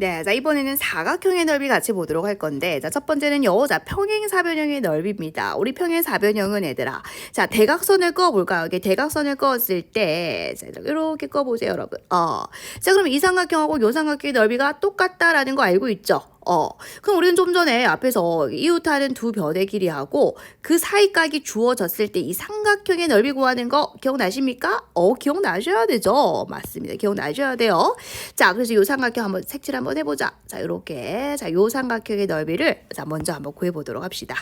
네, 자 이번에는 사각형의 넓이 같이 보도록 할 건데, 자첫 번째는요, 자 평행 사변형의 넓이입니다. 우리 평행 사변형은 얘들아, 자 대각선을 꺼볼까요? 이게 대각선을 꺼었을 때, 자 이렇게 꺼보세요, 여러분. 어, 자 그럼 이 삼각형하고 요 삼각형의 넓이가 똑같다라는 거 알고 있죠? 어, 그럼 우리는 좀 전에 앞에서 이웃하는 두 변의 길이하고 그 사이각이 주어졌을 때 이 삼각형의 넓이 구하는 거 기억나십니까? 어, 기억나셔야 되죠. 맞습니다. 기억나셔야 돼요. 자, 그래서 이 삼각형 한번 색칠 한번 해보자. 자, 이렇게. 자, 요 삼각형의 넓이를 자, 먼저 한번 구해보도록 합시다.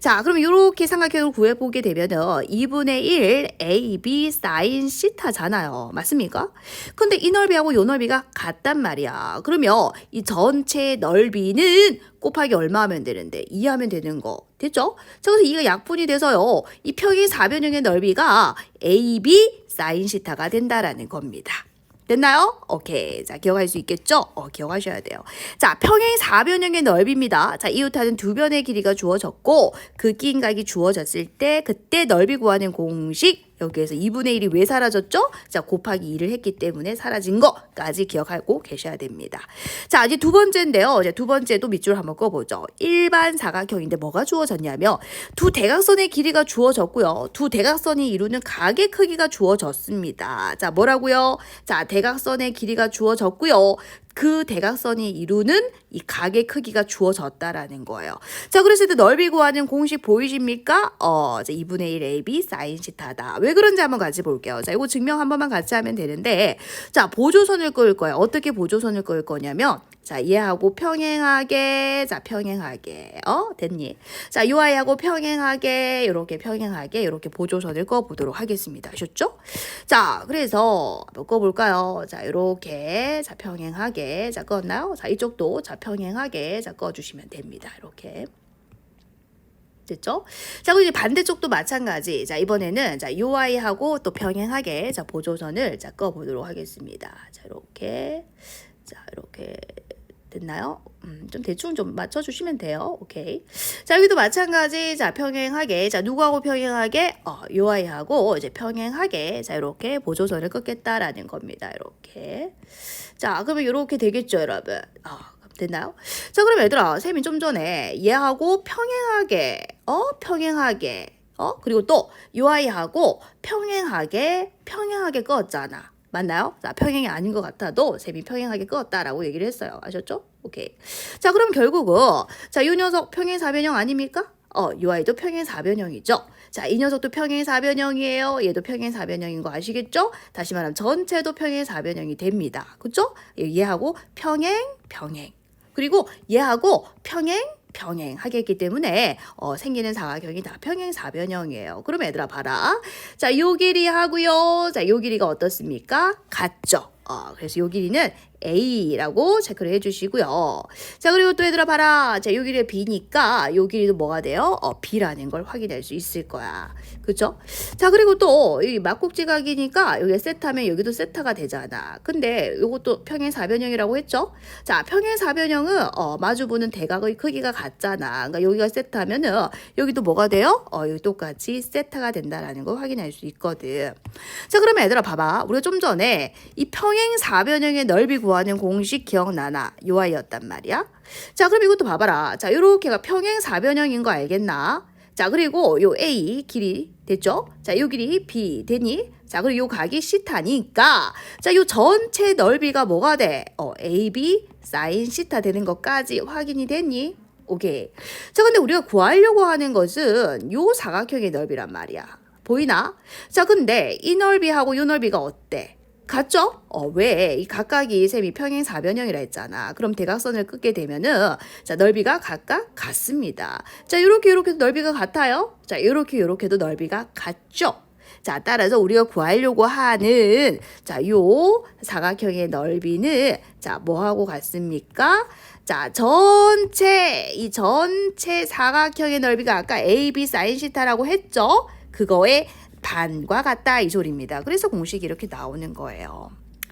자, 그럼 이렇게 삼각형을 구해보게 되면은 2분의 1 AB 사인 시타잖아요. 맞습니까? 근데 이 넓이하고 요 넓이가 같단 말이야. 그러면 이 전체 넓이 는 곱하기 얼마 하면 되는데 2 하면 되는 거 됐죠? 자 그래서 이가 약분이 돼서요. 이 평행 사변형의 넓이가 AB 사인 시타가 된다라는 겁니다. 됐나요? 오케이. 자, 기억할 수 있겠죠? 어, 기억하셔야 돼요. 자, 평행 사변형의 넓이입니다. 자, 이웃하는 두 변의 길이가 주어졌고 그 끼인각이 주어졌을 때 그때 넓이 구하는 공식 여기에서 2분의 1이 왜 사라졌죠? 자, 곱하기 2를 했기 때문에 사라진 거까지 기억하고 계셔야 됩니다. 자, 이제 두 번째인데요. 이제 두 번째도 밑줄 한번 꺼보죠. 일반 사각형인데 뭐가 주어졌냐면 두 대각선의 길이가 주어졌고요. 두 대각선이 이루는 각의 크기가 주어졌습니다. 자, 뭐라고요? 자, 대각선의 길이가 주어졌고요. 그 대각선이 이루는 이 각의 크기가 주어졌다라는 거예요. 자, 그래서 이 넓이 구하는 공식 보이십니까? 어, 자, 2분의 1 AB 사인 시타다. 왜 그런지 한번 같이 볼게요. 자, 이거 증명 한 번만 같이 하면 되는데, 자, 보조선을 끌 거예요. 어떻게 보조선을 끌 거냐면, 자, 얘하고 평행하게, 자, 평행하게, 어, 됐니? 자, 요 아이하고 평행하게, 요렇게 평행하게, 요렇게 보조선을 꺼보도록 하겠습니다. 아셨죠? 자, 그래서 한번 꺼볼까요? 자, 요렇게, 자, 평행하게, 자, 껐나요? 자, 이쪽도, 자, 평행하게, 자, 꺼주시면 됩니다. 이렇게. 됐죠? 자, 그리고 반대쪽도 마찬가지. 자, 이번에는 자, 요 아이하고 또 평행하게 자, 보조선을 자, 꺼 보도록 하겠습니다. 자, 이렇게. 자, 이렇게 됐나요? 음, 좀 대충 좀 맞춰 주시면 돼요. 오케이. 자, 여기도 마찬가지. 자, 평행하게. 자, 누구하고 평행하게? 어, 요 아이하고 이제 평행하게. 자, 이렇게 보조선을 끊겠다라는 겁니다. 이렇게. 자, 그러면 이렇게 되겠죠, 여러분. 아, 됐나요? 자, 그럼 얘들아, 쌤이 좀 전에 얘하고 평행하게, 어, 평행하게, 어, 그리고 또 요 아이하고 평행하게, 평행하게 껐잖아. 맞나요? 자, 평행이 아닌 것 같아도 쌤이 평행하게 껐다라고 얘기를 했어요. 아셨죠? 오케이. 자, 그럼 결국은 자, 요 녀석 평행 사변형 아닙니까? 어, 요 아이도 평행 사변형이죠. 자, 이 녀석도 평행 사변형이에요. 얘도 평행 사변형인 거 아시겠죠? 다시 말하면 전체도 평행 사변형이 됩니다. 그죠? 얘하고 평행, 평행. 그리고 얘하고 평행, 평행 하겠기 때문에 어, 생기는 사각형이 다 평행 사변형이에요. 그럼 얘들아 봐라. 자, 요 길이 하고요. 자, 요 길이가 어떻습니까? 같죠. 어, 그래서 요 길이는 A라고 체크를 해주시고요. 자, 그리고 또 얘들아 봐라. 자, 요 길이가 B니까 요 길이도 뭐가 돼요? 어, B라는 걸 확인할 수 있을 거야. 그죠? 자, 그리고 또 이 막국지각이니까 여기 세타면 여기도 세타가 되잖아. 근데 요것도 평행 사변형이라고 했죠? 자, 평행 사변형은 어, 마주보는 대각의 크기가 같잖아. 그러니까 여기가 세타면은 여기도 뭐가 돼요? 어, 여기 똑같이 세타가 된다라는 걸 확인할 수 있거든. 자, 그러면 얘들아 봐봐. 우리가 좀 전에 이평 행 사변형의 넓이 구하는 공식 기억나나? 요 아이였단 말이야. 자, 그럼 이것도 봐봐라. 자, 요렇게가 평행 사변형인 거 알겠나? 자, 그리고 요 A 길이 됐죠? 자, 요 길이 B 되니? 자, 그리고 요 각이 시타니까 자, 요 전체 넓이가 뭐가 돼? 어, AB 사인 시타 되는 것까지 확인이 됐니? 오케이. 자, 근데 우리가 구하려고 하는 것은 요 사각형의 넓이란 말이야. 보이나? 자, 근데 이 넓이하고 요 넓이가 어때? 같죠? 어, 왜? 이 각각이 셈이 평행 사변형이라 했잖아. 그럼 대각선을 끊게 되면은, 자, 넓이가 각각 같습니다. 자, 요렇게, 요렇게도 넓이가 같아요? 자, 요렇게, 요렇게도 넓이가 같죠? 자, 따라서 우리가 구하려고 하는, 자, 요 사각형의 넓이는, 자, 뭐하고 같습니까? 자, 전체, 이 전체 사각형의 넓이가 아까 AB 사인 시타라고 했죠? 그거의 반과 같다 이 소리입니다. 그래서 공식이 이렇게 나오는 거예요.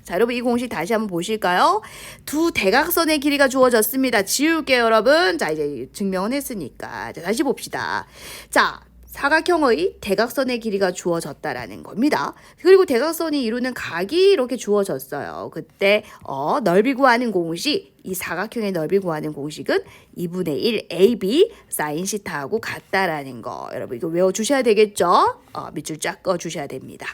자, 여러분 이 공식 다시 한번 보실까요? 두 대각선의 길이가 주어졌습니다. 지울게요, 여러분. 자, 이제 증명은 했으니까. 자, 다시 봅시다. 자, 사각형의 대각선의 길이가 주어졌다라는 겁니다. 그리고 대각선이 이루는 각이 이렇게 주어졌어요. 그때 어, 넓이 구하는 공식, 이 사각형의 넓이 구하는 공식은 2분의 1 AB 사인 시타하고 같다라는 거. 여러분 이거 외워 주셔야 되겠죠? 어, 밑줄 쫙 그어 주셔야 됩니다.